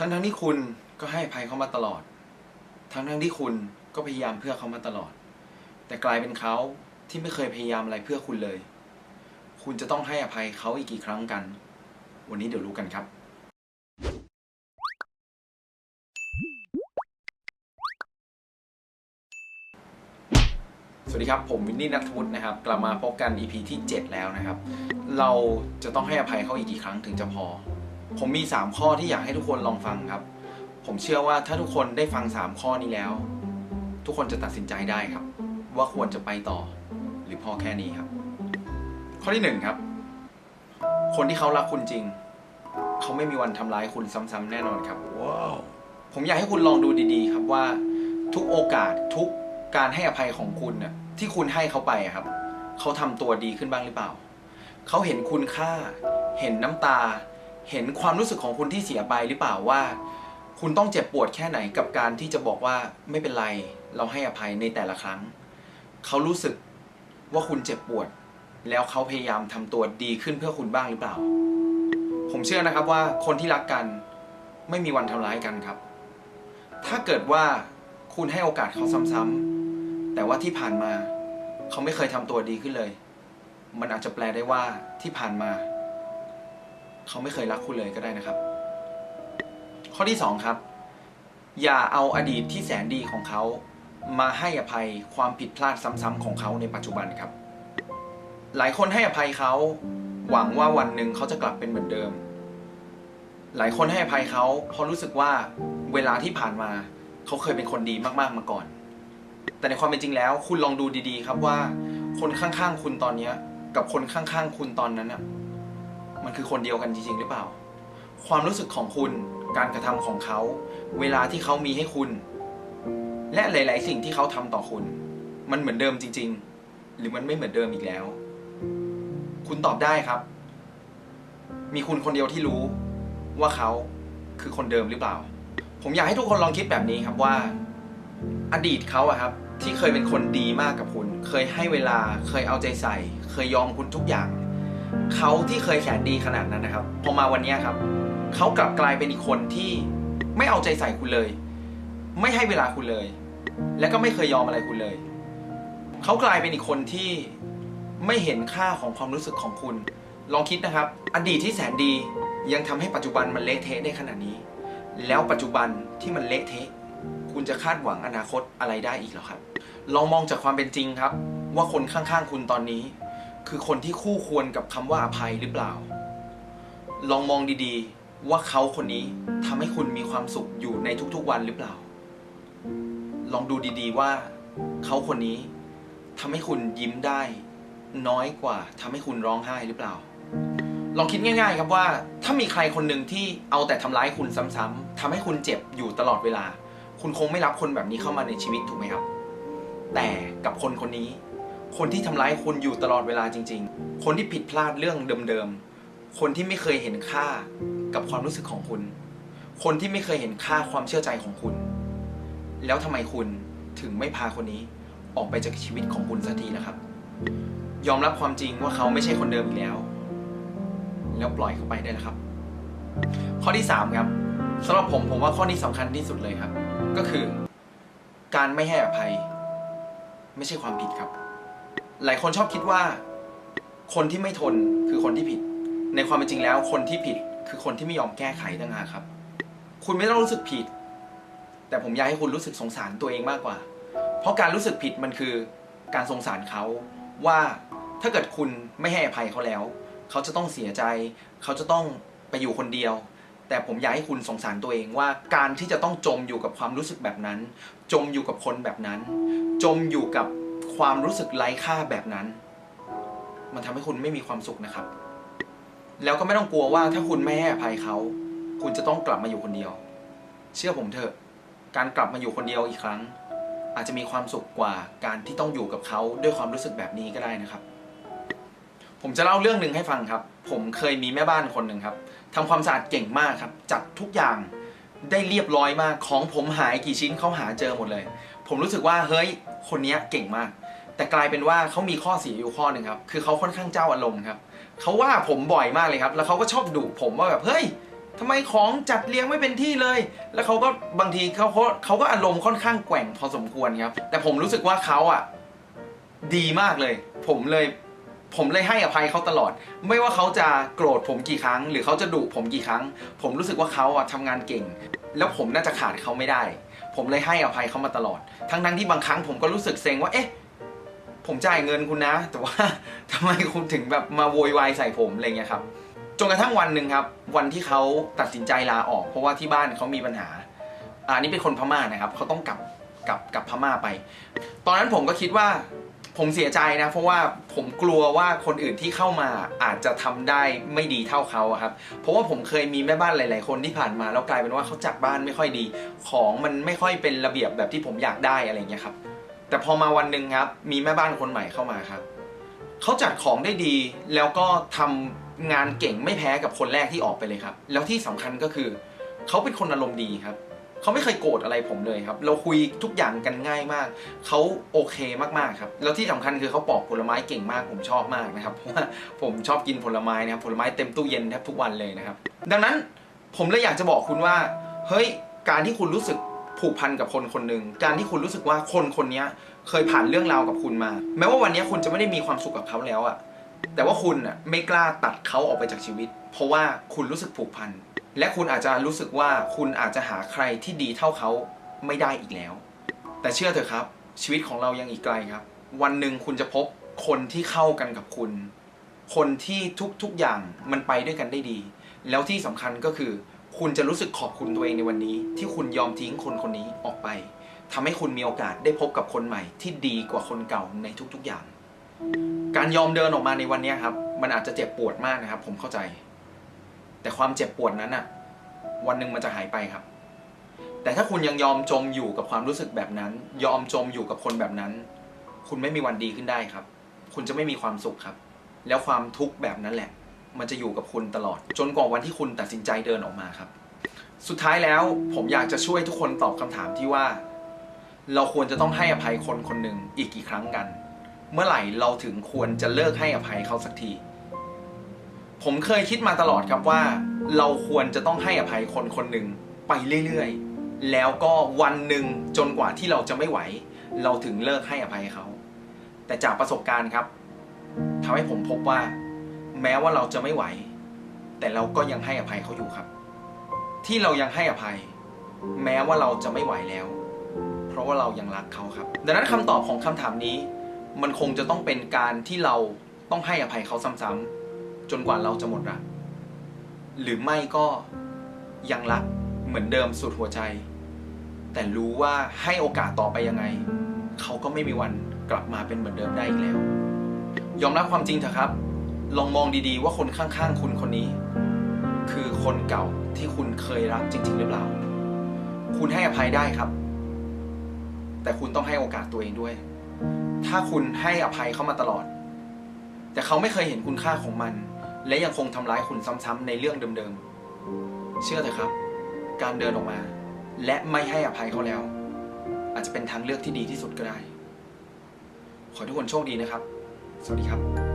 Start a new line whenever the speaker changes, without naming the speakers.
ทั้งทั้งที่คุณก็ให้อภัยเขามาตลอด ทั้งทั้งที่คุณก็พยายามเพื่อเขามาตลอด แต่กลายเป็นเขาที่ไม่เคยพยายามอะไรเพื่อคุณเลย คุณจะต้องให้อภัยเขาอีกกี่ครั้งกัน วันนี้เดี๋ยวรู้กันครับ สวัสดีครับ ผมวินนี่นัทวุฒินะครับ กลับมาพบกัน EP ที่ 7 แล้วนะครับ เราจะต้องให้อภัยเขาอีกกี่ครั้งถึงจะพอ ผมมี 3 ข้อที่อยากให้ทุกคนลองฟังครับ ผมเชื่อว่าถ้าทุกคนได้ฟัง 3 ข้อนี้แล้ว ทุกคนจะตัดสินใจได้ครับ ว่าควรจะไปต่อ หรือพอแค่นี้ครับ ข้อที่ 1 ครับ คนที่เขารักคุณจริง เขาไม่มีวันทำร้ายคุณซ้ำๆแน่นอนครับว้าวผมอยากให้คุณลองดูดีๆ ครับว่าทุกโอกาสทุกการให้อภัยของคุณน่ะที่คุณให้เขาไปอะครับ เขาทำตัวดีขึ้นบ้างหรือเปล่า เขาเห็นคุณค่า เห็นน้ำตา เห็นความรู้สึกของคุณที่เสียไปหรือเปล่าว่า คุณต้องเจ็บปวดแค่ไหนกับการที่จะบอกว่าไม่เป็นไร เราให้อภัยในแต่ละครั้ง เขารู้สึกว่าคุณเจ็บปวด แล้วเขาพยายามทำตัวดีขึ้นเพื่อคุณบ้างหรือเปล่า ผมเชื่อนะครับว่าคนที่รักกันไม่มีวันทำร้ายกันครับ ถ้าเกิดว่าคุณให้โอกาสเขาซ้ำๆแต่ว่าที่ผ่านมา เขาไม่เคยทำตัวดีขึ้นเลย มันอาจจะแปลได้ว่าที่ผ่านมา เขาไม่เคยรักคุณเลยก็ได้นะครับ ข้อที่สองครับ อย่าเอาอดีตที่แสนดีของเขา มาให้อภัยความผิดพลาดซ้ำๆของเขาในปัจจุบันครับ หลายคนให้อภัยเขา หวังว่าวันหนึ่งเขาจะกลับเป็นเหมือนเดิม หลายคนให้อภัยเขาเพราะรู้สึกว่าเวลาที่ผ่านมา เขาเคยเป็นคนดีมากๆมาก่อน แต่ในความเป็นจริงแล้ว คุณลองดูดีๆ ครับว่า คนข้างๆ คุณตอนนี้กับคนข้างๆ คุณตอนนั้นน่ะ มันคือคนเดียวกันจริงๆ หรือเปล่า ความรู้สึกของคุณการกระทำของเขา เวลาที่เขามีให้คุณ และหลาย ๆ สิ่งที่เขาทำต่อคุณ มันเหมือนเดิมจริง ๆ หรือมันไม่เหมือนเดิมอีกแล้ว คุณตอบได้ครับ มีคุณคนเดียวที่รู้ว่าเขาคือคนเดิมหรือเปล่า ผมอยากให้ทุกคนลองคิดแบบนี้ครับว่า อดีตเขาอะครับ ที่เคยเป็นคนดีมากกับคุณ เคยให้เวลาเคยเอาใจใส่ เคยยอมคุณทุกอย่าง เขาที่เคยแสนดีขนาดนั้นนะครับ พอมาวันนี้ครับ เขากลับกลายเป็นอีกคนที่ไม่เอาใจใส่คุณเลย ไม่ให้เวลาคุณเลย และก็ไม่เคยยอมอะไรคุณเลย เขากลายเป็นอีกคนที่ไม่เห็นค่าของความรู้สึกของคุณ ลองคิดนะครับ อดีตที่แสนดียังทำให้ปัจจุบันมันเละเทะได้ขนาดนี้ แล้วปัจจุบันที่มันเละเทะ คุณจะคาดหวังอนาคตอะไรได้อีกหรอครับ ลองมองจากความเป็นจริงครับ ว่าคนข้างๆคุณตอนนี้ คือคนที่คู่ควรกับคำว่าอภัยหรือเปล่า ลองมองดีๆ ว่าเขาคนนี้ทำให้คุณมีความสุขอยู่ในทุกๆวันหรือเปล่า ลองดูดีๆว่าเขาคนนี้ทำให้คุณยิ้มได้ น้อยกว่าทำให้คุณร้องไห้หรือเปล่า ลองคิดง่าย ๆ ครับว่า ถ้ามีใครคนหนึ่งที่เอาแต่ทำร้ายคุณซ้ำๆทำให้คุณเจ็บอยู่ตลอดเวลา คุณคงไม่รับคนแบบนี้เข้ามาในชีวิตถูกไหมครับ แต่กับคนคนนี้ คนที่ทำร้ายคุณอยู่ตลอดเวลาจริง ๆ คนที่ผิดพลาดเรื่องเดิมๆ คนที่ไม่เคยเห็นค่ากับความรู้สึกของคุณ คนที่ไม่เคยเห็นค่าความเชื่อใจของคุณ แล้วทำไมคุณถึงไม่พาคนนี้ออกไปจากชีวิตของคุณสักทีล่ะครับ ยอมรับความจริงว่าเขาไม่ใช่คนเดิมอีกแล้ว แล้วปล่อยเขาไปได้แล้วครับ ข้อที่สามครับสำหรับผมผมว่าข้อนี้สำคัญที่สุดเลยครับ ก็คือ การไม่ให้อภัย ไม่ใช่ความผิดครับ หลายคนชอบคิดว่า คนที่ไม่ทนคือคนที่ผิด ในความเป็นจริงแล้ว คนที่ผิดคือคนที่ไม่ยอมแก้ไขต่างหากครับ คุณไม่ต้องรู้สึกผิด แต่ผมอยากให้คุณรู้สึกสงสารตัวเองมากกว่า เพราะการรู้สึกผิดมันคือการสงสารเขาว่าถ้าเกิดคุณไม่ให้อภัยเขาแล้ว เขาจะต้องเสียใจ เขาจะต้องไปอยู่คนเดียว แต่ผมอยากให้คุณสงสารตัวเองว่าการที่จะต้องจมอยู่กับความรู้สึกแบบนั้น จมอยู่กับคนแบบนั้น จมอยู่กับ ความรู้สึกไร้ค่าแบบนั้น มันทำให้คุณไม่มีความสุขนะครับ แล้วก็ไม่ต้องกลัวว่าถ้าคุณไม่ให้อภัยเขา คุณจะต้องกลับมาอยู่คนเดียว เชื่อผมเถอะ การกลับมาอยู่คนเดียวอีกครั้ง อาจจะมีความสุขกว่าการที่ต้องอยู่กับเขาด้วยความรู้สึกแบบนี้ก็ได้นะครับ ผมจะเล่าเรื่องหนึ่งให้ฟังครับ ผมเคยมีแม่บ้านคนหนึ่งครับทำความสะอาดเก่งมากครับ จัดทุกอย่างได้เรียบร้อยมาก ของผมหายกี่ชิ้นเขาหาเจอหมดเลย ผมรู้สึกว่าเฮ้ย คนนี้เก่งมาก แต่กลายเป็นว่าเขามีข้อเสียอยู่ข้อหนึ่งครับ คือเขาค่อนข้างเจ้าอารมณ์ครับเขาว่าผมบ่อยมากเลยครับ แล้วเขาก็ชอบดุผมว่าแบบเฮ้ยทำไมของจัดเรียงไม่เป็นที่เลย แล้วเขาก็บางทีเขาเขาเขาก็อารมณ์ค่อนข้างแกว่งพอสมควรครับ แต่ผมรู้สึกว่าเขาอะดีมากเลย ผมเลยผมเลยให้อภัยเขาตลอด ไม่ว่าเขาจะโกรธผมกี่ครั้ง หรือเขาจะดุผมกี่ครั้ง ผมรู้สึกว่าเขาอะทำงานเก่ง แล้วผมน่าจะขาดเขาไม่ได้ ผมเลยให้อภัยเขามาตลอด ทั้งทั้งๆที่บางครั้งผมก็รู้สึกเซ็งว่าเอ๊ะ ผมจ่ายเงินคุณนะ แต่ว่าทำไมคุณถึงแบบมาโวยวายใส่ผมอะไรเงี้ยครับจนกระทั่งวันหนึ่งครับ วันที่เขาตัดสินใจลาออก เพราะว่าที่บ้านเขามีปัญหาอ่านี่เป็นคนพม่านะครับเขาต้องกลับกลับกลับพม่าไป ตอนนั้นผมก็คิดว่าผมเสียใจนะ เพราะว่าผมกลัวว่าคนอื่นที่เข้ามาอาจจะทำได้ไม่ดีเท่าเขาครับ เพราะว่าผมเคยมีแม่บ้านหลาย ๆ คนที่ผ่านมาแล้วกลายเป็นว่าเขาจัดบ้านไม่ค่อยดี ของมันไม่ค่อยเป็นระเบียบแบบที่ผมอยากได้อะไรเงี้ยครับ แต่พอมาวันหนึ่งครับ มีแม่บ้านคนใหม่เข้ามาครับเขาจัดของได้ดี แล้วก็ทำงานเก่งไม่แพ้กับคนแรกที่ออกไปเลยครับ แล้วที่สำคัญก็คือเขาเป็นคนอารมณ์ดีครับเขาไม่เคยโกรธอะไรผมเลยครับ เราคุยทุกอย่างกันง่ายมาก เขาโอเคมากๆครับ แล้วที่สำคัญคือเขาปอกผลไม้เก่งมาก ผมชอบมากนะครับ เพราะว่าผมชอบกินผลไม้นะครับ ผลไม้เต็มตู้เย็นแทบทุกวันเลยนะครับ ดังนั้นผมเลยอยากจะบอกคุณว่า เฮ้ย การที่คุณรู้สึก ผูกพันกับคนคนหนึ่งการที่คุณรู้สึกว่าคนคนนี้เคยผ่านเรื่องราวกับคุณมา แม้ว่าวันนี้คุณจะไม่ได้มีความสุขกับเขาแล้วอะแต่ว่าคุณอะไม่กล้าตัดเขาออกไปจากชีวิต เพราะว่าคุณรู้สึกผูกพันและคุณอาจจะรู้สึกว่าคุณอาจจะหาใครที่ดีเท่าเขาไม่ได้อีกแล้ว แต่เชื่อเถอะครับ ชีวิตของเรายังอีกไกลครับ วันหนึ่งคุณจะพบคนที่เข้ากันกับคุณ คนที่ทุกๆอย่างมันไปด้วยกันได้ดี แล้วที่สำคัญก็คือ คุณจะรู้สึกขอบคุณตัวเองในวันนี้ ที่คุณยอมทิ้งคนคนนี้ออกไปทำให้คุณมีโอกาสได้พบกับคนใหม่ ที่ดีกว่าคนเก่าในทุกๆอย่าง การยอมเดินออกมาในวันนี้ครับ มันอาจจะเจ็บปวดมากนะครับ ผมเข้าใจ แต่ความเจ็บปวดนั้นอะวันหนึ่งมันจะหายไปครับ แต่ถ้าคุณยังยอมจมอยู่กับความรู้สึกแบบนั้น ยอมจมอยู่กับคนแบบนั้น คุณไม่มีวันดีขึ้นได้ครับ คุณจะไม่มีความสุขครับ แล้วความทุกข์แบบนั้นแหละ มันจะอยู่กับคุณตลอด จนกว่าวันที่คุณตัดสินใจเดินออกมาครับ สุดท้ายแล้วผมอยากจะช่วยทุกคนตอบคำถามที่ว่า เราควรจะต้องให้อภัยคนคนหนึ่งอีกกี่ครั้งกัน เมื่อไหร่เราถึงควรจะเลิกให้อภัยเขาสักที ผมเคยคิดมาตลอดครับว่า เราควรจะต้องให้อภัยคนคนหนึ่งไปเรื่อยๆ แล้วก็วันหนึ่งจนกว่าที่เราจะไม่ไหว เราถึงเลิกให้อภัยเขา แต่จากประสบการณ์ครับทำให้ผมพบว่า แม้ว่าเราจะไม่ไหว แต่เราก็ยังให้อภัยเขาอยู่ครับ ที่เรายังให้อภัย แม้ว่าเราจะไม่ไหวแล้ว เพราะว่าเรายังรักเขาครับ ดังนั้นคำตอบของคำถามนี้ มันคงจะต้องเป็นการที่เราต้องให้อภัยเขาซ้ำๆจนกว่าเราจะหมดรัก หรือไม่ก็ยังรักเหมือนเดิมสุดหัวใจ แต่รู้ว่าให้โอกาสต่อไปยังไง เขาก็ไม่มีวันกลับมาเป็นเหมือนเดิมได้อีกแล้ว ยอมรับความจริงเถอะครับ ลองมองดีๆ ว่าคนข้างๆ คุณคนนี้ คือคนเก่าที่คุณเคยรักจริง ๆ หรือเปล่า คุณให้อภัยได้ครับ แต่คุณต้องให้โอกาสตัวเองด้วย ถ้าคุณให้อภัยเขามาตลอด แต่เขาไม่เคยเห็นคุณค่าของมัน และยังคงทำร้ายคุณซ้ำๆในเรื่องเดิมๆ เชื่อเถอะครับ การเดินออกมา และไม่ให้อภัยเขาแล้ว อาจจะเป็นทางเลือกที่ดีที่สุดก็ได้ ขอทุกคนโชคดีนะครับ สวัสดีครับ